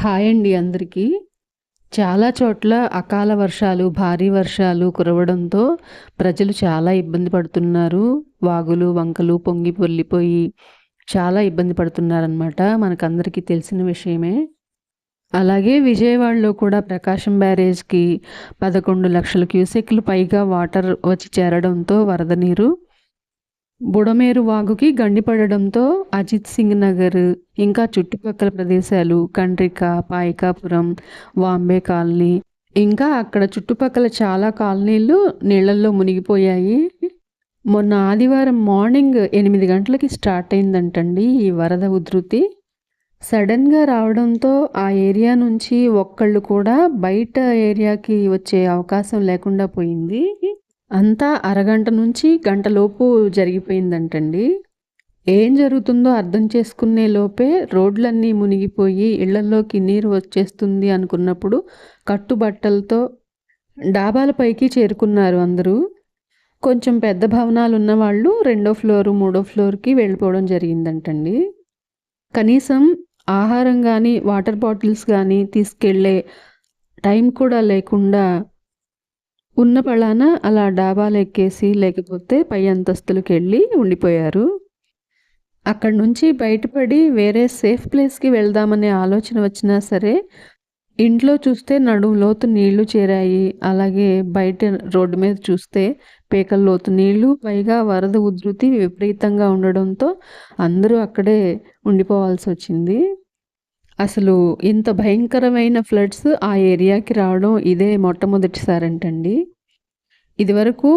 Hi అండి అందరికీ. చాలా చోట్ల అకాల వర్షాలు భారీ వర్షాలు కురవడంతో ప్రజలు చాలా ఇబ్బంది పడుతున్నారు. వాగులు వంకలు పొంగి పొల్లిపోయి చాలా ఇబ్బంది పడుతున్నారనమాట మనకందరికీ తెలిసిన విషయమే. అలాగే విజయవాడలో కూడా ప్రకాశం బ్యారేజ్కి పదకొండు లక్షల క్యూసెక్లు పైగా వాటర్ వచ్చి చేరడంతో వరద నీరు బుడమేరు వాగుకి గండిపడడంతో అజిత్ సింగ్ నగర్ ఇంకా చుట్టుపక్కల ప్రదేశాలు కండ్రిక పాయికాపురం వాంబే కాలనీ ఇంకా అక్కడ చుట్టుపక్కల చాలా కాలనీలు నీళ్ళల్లో మునిగిపోయాయి. మొన్న ఆదివారం మార్నింగ్ ఎనిమిది గంటలకి స్టార్ట్ అయిందంటండి ఈ వరద ఉధృతి. సడన్గా రావడంతో ఆ ఏరియా నుంచి ఒక్కళ్ళు కూడా బయట ఏరియాకి వచ్చే అవకాశం లేకుండా పోయింది. అంతా అరగంట నుంచి గంటలోపు జరిగిపోయిందంటండి. ఏం జరుగుతుందో అర్థం చేసుకునే లోపే రోడ్లన్నీ మునిగిపోయి ఇళ్ళలోకి నీరు వచ్చేస్తుంది అనుకున్నప్పుడు కట్టుబట్టలతో డాబాలపైకి చేరుకున్నారు అందరూ. కొంచెం పెద్ద భవనాలు ఉన్నవాళ్ళు రెండో ఫ్లోరు మూడో ఫ్లోర్కి వెళ్ళిపోవడం జరిగిందంటండి. కనీసం ఆహారం కానీ వాటర్ బాటిల్స్ కానీ తీసుకెళ్ళే టైం కూడా లేకుండా ఉన్న పళాన అలా డాబాలు ఎక్కేసి లేకపోతే పై అంతస్తులకు వెళ్ళి ఉండిపోయారు. అక్కడి నుంచి బయటపడి వేరే సేఫ్ ప్లేస్కి వెళ్దామనే ఆలోచన వచ్చినా సరే ఇంట్లో చూస్తే నడుము లోతు నీళ్ళు చేరాయి. అలాగే బయట రోడ్డు మీద చూస్తే పేకల లోతు నీళ్ళు పైగా వరద ఉధృతి విపరీతంగా ఉండడంతో అందరూ అక్కడే ఉండిపోవాల్సి వచ్చింది. అసలు ఇంత భయంకరమైన ఫ్లడ్స్ ఆ ఏరియాకి రావడం ఇదే మొట్టమొదటిసారంటండి. ఇదివరకు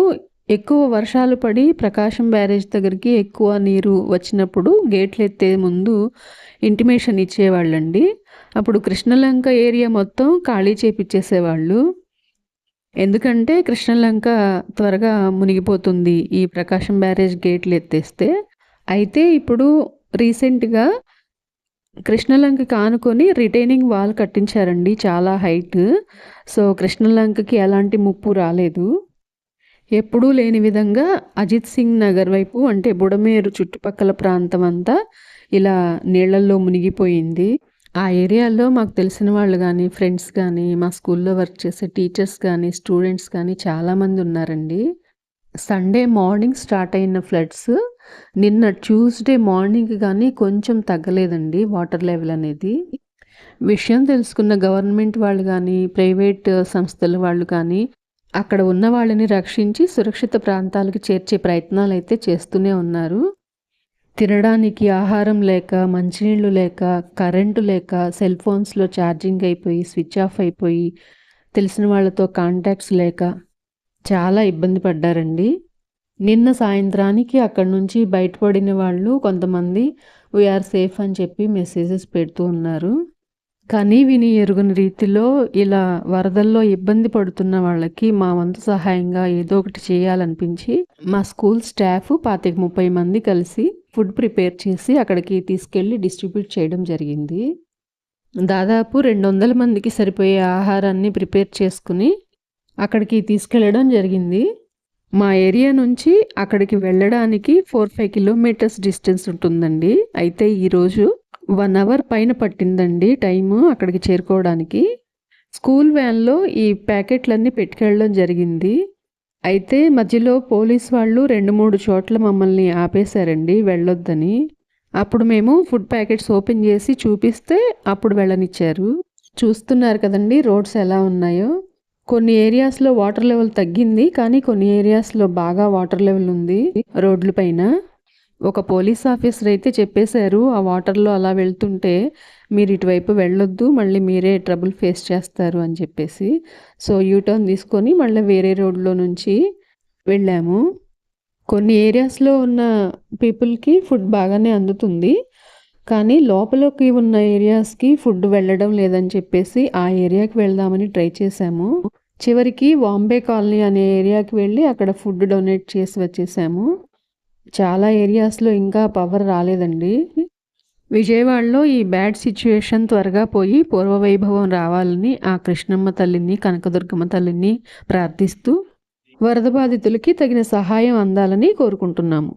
ఎక్కువ వర్షాలు పడి ప్రకాశం బ్యారేజ్ దగ్గరికి ఎక్కువ నీరు వచ్చినప్పుడు గేట్లు ఎత్తే ముందు ఇంటిమేషన్ ఇచ్చేవాళ్ళండి. అప్పుడు కృష్ణలంక ఏరియా మొత్తం ఖాళీ చేపిచ్చేసేవాళ్ళు. ఎందుకంటే కృష్ణలంక త్వరగా మునిగిపోతుంది ఈ ప్రకాశం బ్యారేజ్ గేట్లు ఎత్తేస్తే అయితే ఇప్పుడు రీసెంట్గా కృష్ణలంకకి ఆనుకొని రిటైనింగ్ వాల్ కట్టించారండి చాలా హైట్. సో కృష్ణలంకకి ఎలాంటి ముప్పు రాలేదు. ఎప్పుడూ లేని విధంగా అజిత్ సింగ్ నగర్ వైపు అంటే బుడమేరు చుట్టుపక్కల ప్రాంతం అంతా ఇలా నీళ్ళల్లో మునిగిపోయింది. ఆ ఏరియాలో మాకు తెలిసిన వాళ్ళు కానీ ఫ్రెండ్స్ కానీ మా స్కూల్లో వర్క్ చేసే టీచర్స్ కానీ స్టూడెంట్స్ కానీ చాలామంది ఉన్నారండి. సండే మార్నింగ్ స్టార్ట్ అయిన ఫ్లడ్స్ నిన్న ట్యూస్డే మార్నింగ్ కానీ కొంచెం తగ్గలేదండి వాటర్ లెవెల్ అనేది. విషయం తెలుసుకున్న గవర్నమెంట్ వాళ్ళు కానీ ప్రైవేట్ సంస్థల వాళ్ళు కానీ అక్కడ ఉన్న వాళ్ళని రక్షించి సురక్షిత ప్రాంతాలకు చేర్చే ప్రయత్నాలు అయితే చేస్తూనే ఉన్నారు. తినడానికి ఆహారం లేక మంచినీళ్ళు లేక కరెంటు లేక సెల్ ఫోన్స్లో ఛార్జింగ్ అయిపోయి స్విచ్ ఆఫ్ అయిపోయి తెలిసిన వాళ్ళతో కాంటాక్ట్స్ లేక చాలా ఇబ్బంది పడ్డారండి. నిన్న సాయంత్రానికి అక్కడి నుంచి బయటపడిన వాళ్ళు కొంతమంది వీఆర్ సేఫ్ అని చెప్పి మెసేజెస్ పెడుతూ ఉన్నారు. కానీ విని ఎరుగని రీతిలో ఇలా వరదల్లో ఇబ్బంది పడుతున్న వాళ్ళకి మా వంతు సహాయంగా ఏదో ఒకటి చేయాలనిపించి మా స్కూల్ స్టాఫ్ పాతిక ముప్పై మంది కలిసి ఫుడ్ ప్రిపేర్ చేసి అక్కడికి తీసుకెళ్ళి డిస్ట్రిబ్యూట్ చేయడం జరిగింది. దాదాపు రెండు వందల మందికి సరిపోయే ఆహారాన్ని ప్రిపేర్ చేసుకుని అక్కడికి తీసుకెళ్ళడం జరిగింది. మా ఏరియా నుంచి అక్కడికి వెళ్ళడానికి ఫోర్ ఫైవ్ కిలోమీటర్స్ డిస్టెన్స్ ఉంటుందండి. అయితే ఈరోజు వన్ అవర్ పైన పట్టిందండి టైము అక్కడికి చేరుకోవడానికి. స్కూల్ వ్యాన్లో ఈ ప్యాకెట్లన్నీ పెట్టుకెళ్ళడం జరిగింది. అయితే మధ్యలో పోలీస్ వాళ్ళు రెండు మూడు చోట్ల మమ్మల్ని ఆపేశారండి వెళ్ళొద్దని. అప్పుడు మేము ఫుడ్ ప్యాకెట్స్ ఓపెన్ చేసి చూపిస్తే అప్పుడు వెళ్ళనిచ్చారు. చూస్తున్నారు కదండి రోడ్స్ ఎలా ఉన్నాయో. కొన్ని ఏరియాస్లో వాటర్ లెవెల్ తగ్గింది కానీ కొన్ని ఏరియాస్లో బాగా వాటర్ లెవెల్ ఉంది. రోడ్ల పైన ఒక పోలీస్ ఆఫీసర్ అయితే చెప్పేశారు ఆ వాటర్లో అలా వెళ్తుంటే మీరు ఇటువైపు వెళ్ళొద్దు మళ్ళీ మీరే ట్రబుల్ ఫేస్ చేస్తారు అని చెప్పేసి. సో యూటర్న్ తీసుకొని మళ్ళీ వేరే రోడ్లో నుంచి వెళ్ళాము. కొన్ని ఏరియాస్లో ఉన్న పీపుల్కి ఫుడ్ బాగానే అందుతుంది కానీ లోపలికి ఉన్న ఏరియాస్కి ఫుడ్ వెళ్ళడం లేదని చెప్పేసి ఆ ఏరియాకి వెళ్దామని ట్రై చేశాము. చివరికి వాంబే కాలనీ అనే ఏరియాకి వెళ్ళి అక్కడ ఫుడ్ డొనేట్ చేసి వచ్చేసాము. చాలా ఏరియాస్లో ఇంకా పవర్ రాలేదండి. విజయవాడలో ఈ బ్యాడ్ సిచ్యువేషన్ త్వరగా పోయి పూర్వవైభవం రావాలని ఆ కృష్ణమ్మ తల్లిని కనకదుర్గమ్మ తల్లిని ప్రార్థిస్తూ వరద బాధితులకి తగిన సహాయం అందాలని కోరుకుంటున్నాము.